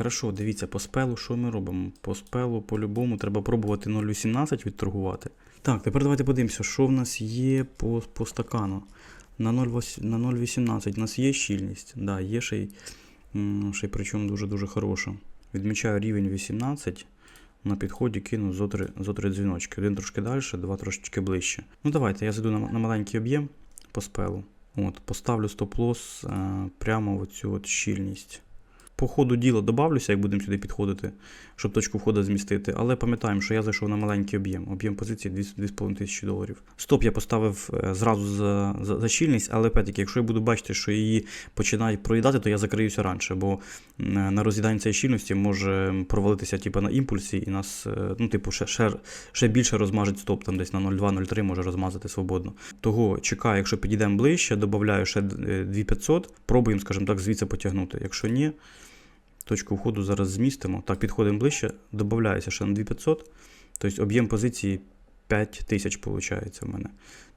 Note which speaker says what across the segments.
Speaker 1: хорошо, дивіться, по спелу що ми робимо? По спелу, по-любому, треба пробувати 0,18 відторгувати. Так, тепер давайте подивимося, що в нас є по, по стакану. На 0,8 на 0,18 у нас є щільність. Да, є ще й, ще й причому дуже-дуже хороша. Відмічаю рівень 18. На підході кину зо три дзвіночки. Один трошки далі, два трошечки ближче. Ну давайте, я зайду на, на маленький об'єм по спелу. От, поставлю стоп-лосс е, прямо в цю от щільність. По ходу діла добавлюся, як будемо сюди підходити, щоб точку входу змістити. Але пам'ятаємо, що я зайшов на маленький об'єм. Об'єм позиції 2,5 тисячі доларів. Стоп я поставив е, зразу за, за, за щільність, але опять-таки, якщо я буду бачити, що її починають проїдати, то я закриюся раніше, бо на роз'їданні цієї щільності може провалитися типу, на імпульсі, і нас, е, ну, типу, ще, ще, ще більше розмажить стоп, там десь на 0,2-0,3 може розмазати свободно. Того чекаю, якщо підійдемо ближче, додаю ще е, 2500, пробуємо, скажімо так, звідси потягнути. Якщо ні, точку входу зараз змістимо. Так, підходимо ближче, додається ще на 2500, тобто об'єм позиції 5000 виходить в мене.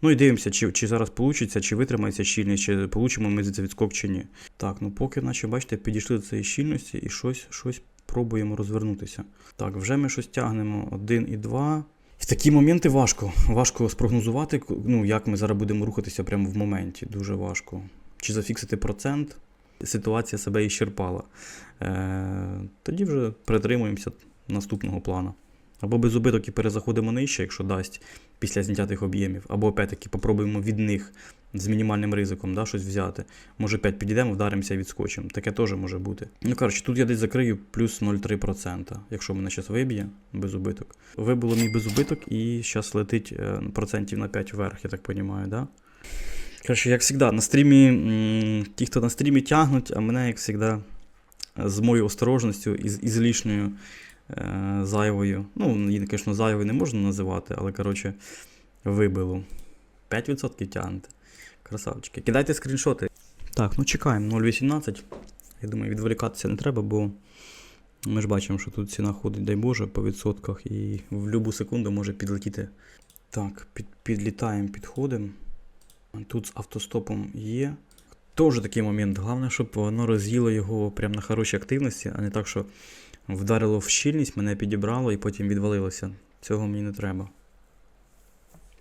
Speaker 1: Ну і дивимося, чи, чи зараз вийде, чи витримається щільність, чи получимо ми звідси відскок чи ні. Так, ну поки, наче, бачите, підійшли до цієї щільності і щось, щось пробуємо розвернутися. Так, вже ми щось тягнемо 1 і 2. В такі моменти важко. Важко спрогнозувати, ну, як ми зараз будемо рухатися прямо в моменті. Дуже важко. Чи зафіксити процент, ситуація себе іщерпала. Е, тоді вже притримуємося наступного плану. Або без убиток і перезаходимо нижче, якщо дасть після зняття тих об'ємів, або опять-таки попробуємо від них з мінімальним ризиком да, щось взяти. Може 5 підійдемо, вдаримося і відскочимо. Таке теж може бути. Ну, коротше, тут я десь закрию плюс 0,3%, якщо мене зараз виб'є без убиток. Вибило мій без убиток і зараз летить е, процентів на 5 вверх, я так розумію, да? Коротше, як завжди, на стрімі, ті, хто на стрімі тягнуть, а мене, як завжди, з моєю осторожністю і з і з лишньою е, зайвою. Ну, її, звісно, зайвою не можна називати, але, коротше, вибило. 5% тягнете. Красавчики. Кидайте скріншоти. Так, ну чекаємо 0,18. Я думаю, відволікатися не треба, бо ми ж бачимо, що тут ціна ходить, дай Боже, по відсотках, і в будь-яку секунду може підлетіти. Так, під, підлітаємо, підходимо. Тут з автостопом є. Теж такий момент. Головне, щоб воно роз'їло його прямо на хорошій активності, а не так, що вдарило в щільність, мене підібрало і потім відвалилося. Цього мені не треба.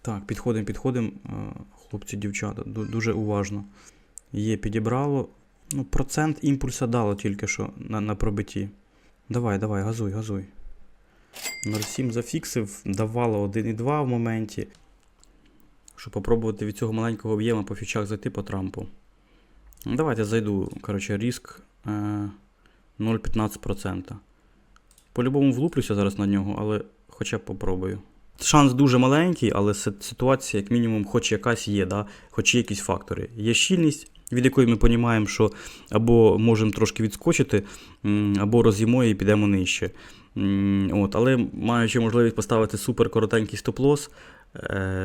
Speaker 1: Так, підходимо, підходимо, е, хлопці, дівчата, дуже уважно. Є, підібрало. Ну, процент імпульса дало тільки що на, на пробитті. Давай, давай, газуй, газуй. 0,7 зафіксив, давало 1,2 в моменті. Щоб попробувати від цього маленького об'єму по фічах зайти по трампу. Ну, Давайте зайду. Коротше, риск е, 0,15%. По-любому влуплюся зараз на нього, але хоча б попробую. Шанс дуже маленький, але ситуація, як мінімум, хоч якась є, да? хоч є якісь фактори. Є щільність, від якої ми розуміємо, що або можемо трошки відскочити, або роз'їмо і підемо нижче. От, але маючи можливість поставити супер коротенький стоп-лосс, е,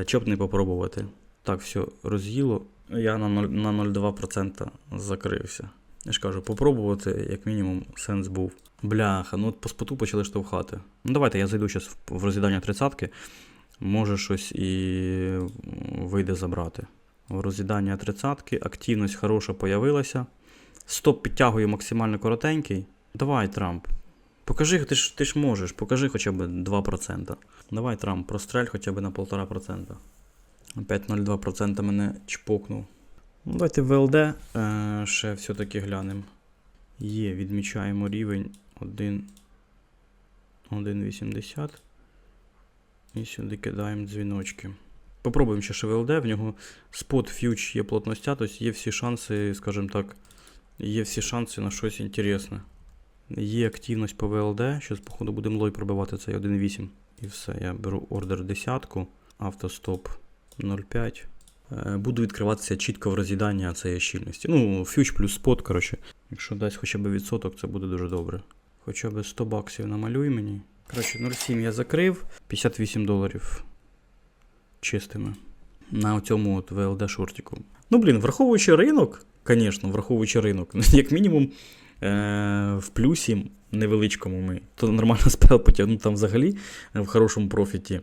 Speaker 1: чоб не попробувати. Так, все, роз'їло. Я на 0 на 0,2% закрився. Я ж кажу, попробувати, як мінімум, сенс був. Бляха, ну от по споту почали штовхати. Ну давайте я зайду зараз в розглядання тридцятки. Може щось і вийде забрати. В розглядання тридцятки, активність хороша появилася. Стоп підтягую максимально коротенький. Давай, Трамп. Покажи, ти ж, ти ж можеш, покажи хоча б 2%. Давай, Трамп, прострель хоча б на 1,5%. Опять 0,2% мене чпокнув. Ну, давайте ВЛД е, ще все-таки глянемо. Є, відмічаємо рівень 1, 1,80. І сюди кидаємо дзвіночки. Попробуємо ще ВЛД, в нього спот фьюч є плотностя, тобто є всі шанси, скажімо так, є всі шанси на щось інтересне. Є активність по ВЛД. Зараз, походу, будемо лой пробивати цей 1.8. І все. Я беру ордер десятку, автостоп 0.5. Е, Буду відкриватися чітко в роз'їдання цієї щільності. Ну, фьюч плюс спот, коротше. Якщо дасть хоча б відсоток, це буде дуже добре. Хоча б 100 баксів намалюй мені. Коротше, 0.7 я закрив, 58 доларів чистими. На цьому от ВЛД шортику. Ну, блін, враховуючи ринок, звісно, враховуючи ринок, як мінімум в плюсі невеличкому ми. То нормально спел потягнути там взагалі е, в хорошому профіті.